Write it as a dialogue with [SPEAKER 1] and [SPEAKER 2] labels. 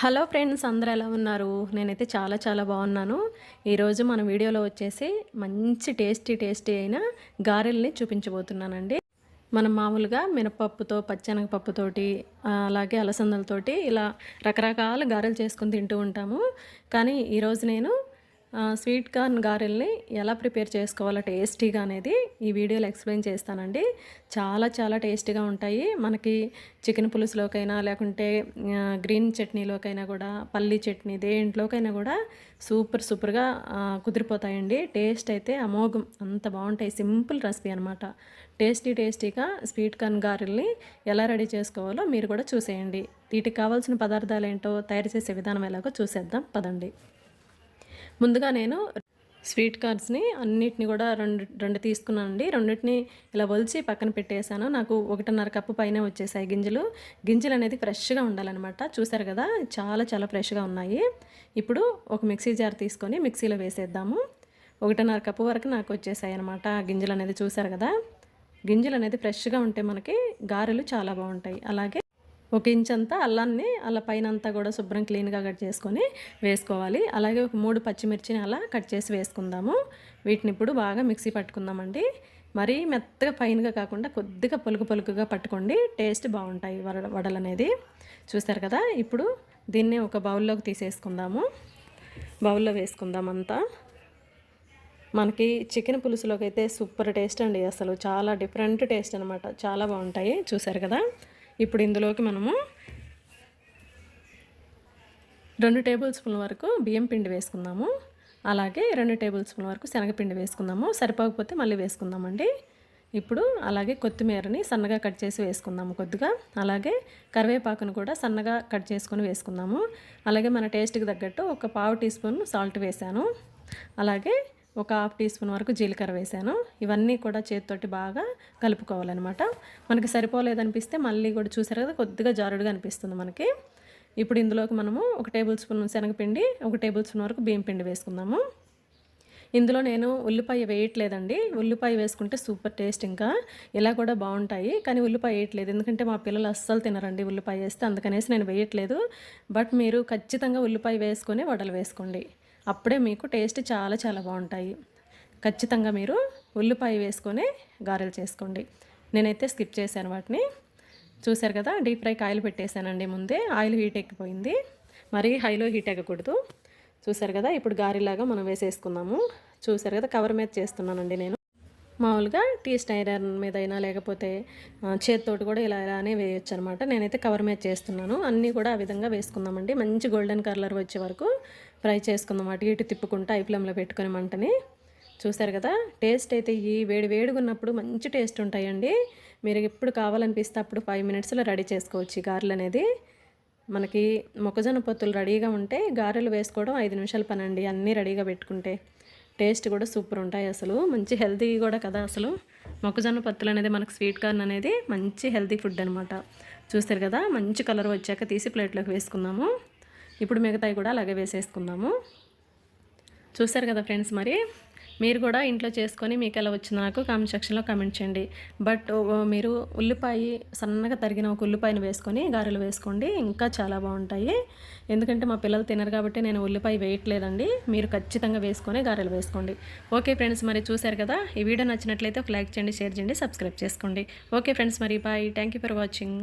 [SPEAKER 1] Hello friends అందరూ ఎలా ఉన్నారు? నేనైతే చాలా చాలా బాగున్నాను. ఈరోజు మన వీడియోలో వచ్చేసి మంచి టేస్టీ టేస్టీ అయిన గారెల్ని చూపించబోతున్నానండి. మనం మామూలుగా మినపప్పుతో పచ్చెనగపప్పుతోటి అలాగే అలసందలతోటి ఇలా రకరకాల గారెలు చేసుకుని తింటూ ఉంటాము. కానీ ఈరోజు నేను స్వీట్ కార్న్ గారెల్ని ఎలా ప్రిపేర్ చేసుకోవాలో టేస్టీగా అనేది ఈ వీడియోలో ఎక్స్ప్లెయిన్ చేస్తానండి. చాలా చాలా టేస్టీగా ఉంటాయి. మనకి చికెన్ పులుసులోకైనా లేకుంటే గ్రీన్ చట్నీలోకైనా కూడా పల్లీ చట్నీ దేంట్లోకైనా కూడా సూపర్ సూపర్గా కుదిరిపోతాయండి. టేస్ట్ అయితే అమోఘం. అంత బాగుంటాయి. సింపుల్ రెసిపీ అనమాట టేస్టీ టేస్టీగా స్వీట్ కార్న్ గారెల్ని ఎలా రెడీ చేసుకోవాలో మీరు కూడా చూసేయండి. వీటికి కావాల్సిన పదార్థాలు ఏంటో తయారు చేసే విధానం ఎలాగో చూసేద్దాం. పదండి. ముందుగా నేను స్వీట్ కార్డ్స్ని అన్నిటిని కూడా రెండు రెండు తీసుకున్నానండి. రెండింటిని ఇలా ఒలిచి పక్కన పెట్టేశాను. నాకు ఒకటిన్నర కప్పు పైన వచ్చేసాయి గింజలు. గింజలు అనేది ఫ్రెష్గా ఉండాలన్నమాట. చూసారు కదా చాలా చాలా ఫ్రెష్గా ఉన్నాయి. ఇప్పుడు ఒక మిక్సీ జార్ తీసుకొని మిక్సీలో వేసేద్దాము. ఒకటిన్నర కప్పు వరకు నాకు వచ్చేసాయి అనమాట గింజలు అనేది. చూసారు కదా గింజలు అనేది ఫ్రెష్గా ఉంటే మనకి గారెలు చాలా బాగుంటాయి. అలాగే ఒక ఇంచ్ అంతా అల్లాన్ని అలా పైన అంతా కూడా శుభ్రం క్లీన్గా కట్ చేసుకొని వేసుకోవాలి. అలాగే ఒక మూడు పచ్చిమిర్చిని అలా కట్ చేసి వేసుకుందాము. వీటిని ఇప్పుడు బాగా మిక్సీ పట్టుకుందామండి. మరీ మెత్తగా ఫైన్గా కాకుండా కొద్దిగా పలుకు పలుకుగా పట్టుకోండి. టేస్ట్ బాగుంటాయి వడ వడలు అనేది చూస్తారు కదా? ఇప్పుడు దీన్ని ఒక బౌల్లోకి తీసేసుకుందాము. బౌల్లో వేసుకుందాం అంతా మనకి చికెన్ పులుసులోకి అయితే సూపర్ టేస్ట్ అండి. అసలు చాలా డిఫరెంట్ టేస్ట్ అనమాట చాలా బాగుంటాయి. చూసారు కదా? ఇప్పుడు ఇందులోకి మనము రెండు టేబుల్ స్పూన్ వరకు బియ్యం పిండి వేసుకుందాము. అలాగే రెండు టేబుల్ స్పూన్ వరకు శనగపిండి వేసుకుందాము. సరిపోకపోతే మళ్ళీ వేసుకుందామండి. ఇప్పుడు అలాగే కొత్తిమీరని సన్నగా కట్ చేసి వేసుకుందాము కొద్దిగా. అలాగే కరివేపాకును కూడా సన్నగా కట్ చేసుకొని వేసుకుందాము. అలాగే మన టేస్ట్కి తగ్గట్టు ఒక పావు టీ స్పూన్ సాల్ట్ వేసాను. అలాగే ఒక హాఫ్ టీ స్పూన్ వరకు జీలకర్ర వేసాను. ఇవన్నీ కూడా చేతితోటి బాగా కలుపుకోవాలన్నమాట. మనకి సరిపోలేదనిపిస్తే మళ్ళీ కూడా చూసారు కదా కొద్దిగా జారుడుగా అనిపిస్తుంది మనకి. ఇప్పుడు ఇందులోకి మనము ఒక టేబుల్ స్పూన్ శనగపిండి ఒక టేబుల్ స్పూన్ వరకు బియ్యం పిండి వేసుకుందాము. ఇందులో నేను ఉల్లిపాయ వేయట్లేదండి. ఉల్లిపాయ వేసుకుంటే సూపర్ టేస్ట్ ఇంకా. ఇలా కూడా బాగుంటాయి కానీ ఉల్లిపాయ వేయట్లేదు. ఎందుకంటే మా పిల్లలు అస్సలు తినరండి ఉల్లిపాయ వేస్తే అందుకనేసి నేను వేయట్లేదు. బట్ మీరు ఖచ్చితంగా ఉల్లిపాయ వేసుకొని వడలు వేసుకోండి. అప్పుడే మీకు టేస్ట్ చాలా చాలా బాగుంటాయి. ఖచ్చితంగా మీరు ఉల్లిపాయ వేసుకొని గారెలు చేసుకోండి. నేనైతే స్కిప్ చేశాను వాటిని. చూశారు కదా డీప్ ఫ్రైకి ఆయిల్ పెట్టేశానండి ముందే. ఆయిల్ హీట్ ఎక్కిపోయింది. మరీ హైలో హీట్ ఎక్కకూడదు. చూశారు కదా ఇప్పుడు గారెలాగా మనం వేసేసుకుందాము చూశారు కదా కవర్ మీద చేస్తున్నానండి నేను. మామూలుగా టీ స్టైరర్ మీద అయినా లేకపోతే చేతితోటి కూడా ఇలా ఇలానే వేయొచ్చు అనమాట నేనైతే కవర్ మీద చేస్తున్నాను. అన్నీ కూడా ఆ విధంగా వేసుకుందామండి. మంచి గోల్డెన్ కలర్ వచ్చే వరకు ఫ్రై చేసుకుందాం అటు ఇటు తిప్పుకుంటూ ఐ ఫ్లేమ్లో మంటని. చూసారు కదా? టేస్ట్ అయితే ఈ వేడి వేడిగా ఉన్నప్పుడు మంచి టేస్ట్ ఉంటాయండి. మీరు ఎప్పుడు కావాలనిపిస్తే అప్పుడు ఫైవ్ మినిట్స్లో రెడీ చేసుకోవచ్చు ఈ గారెలు అనేది. మనకి మొక్కజొన్న పొత్తులు రెడీగా ఉంటే గారెలు వేసుకోవడం ఐదు నిమిషాలు పనండి. అన్నీ రెడీగా పెట్టుకుంటే టేస్ట్ కూడా సూపర్ ఉంటాయి అసలు. మంచి హెల్తీ కూడా కదా అసలు. మొక్కజొన్న పత్తులు అనేది మనకు స్వీట్ కార్న్ అనేది మంచి హెల్తీ ఫుడ్ అనమాట చూస్తారు కదా? మంచి కలర్ వచ్చాక తీసి ప్లేట్లోకి వేసుకుందాము. ఇప్పుడు మిగతాయి కూడా అలాగే వేసేసుకుందాము. చూసారు కదా ఫ్రెండ్స్ మరి? మీరు కూడా ఇంట్లో చేసుకొని మీకు ఎలా వచ్చిందో నాకు కామెంట్ సెక్షన్లో కామెంట్ చేయండి. బట్ మీరు ఉల్లిపాయ సన్నగా తరిగిన ఒక ఉల్లిపాయను వేసుకొని గారెలు వేసుకోండి. ఇంకా చాలా బాగుంటాయి. ఎందుకంటే మా పిల్లలు తినరు కాబట్టి నేను ఉల్లిపాయ వేయట్లేదండి. మీరు ఖచ్చితంగా వేసుకొని గారెలు వేసుకోండి. ఓకే ఫ్రెండ్స్ మరి చూశారు కదా? ఈ వీడియో నచ్చినట్లయితే ఒక లైక్ చేయండి షేర్ చేయండి సబ్స్క్రైబ్ చేసుకోండి. ఓకే ఫ్రెండ్స్ మరి బాయ్ థ్యాంక్ ఫర్ వాచింగ్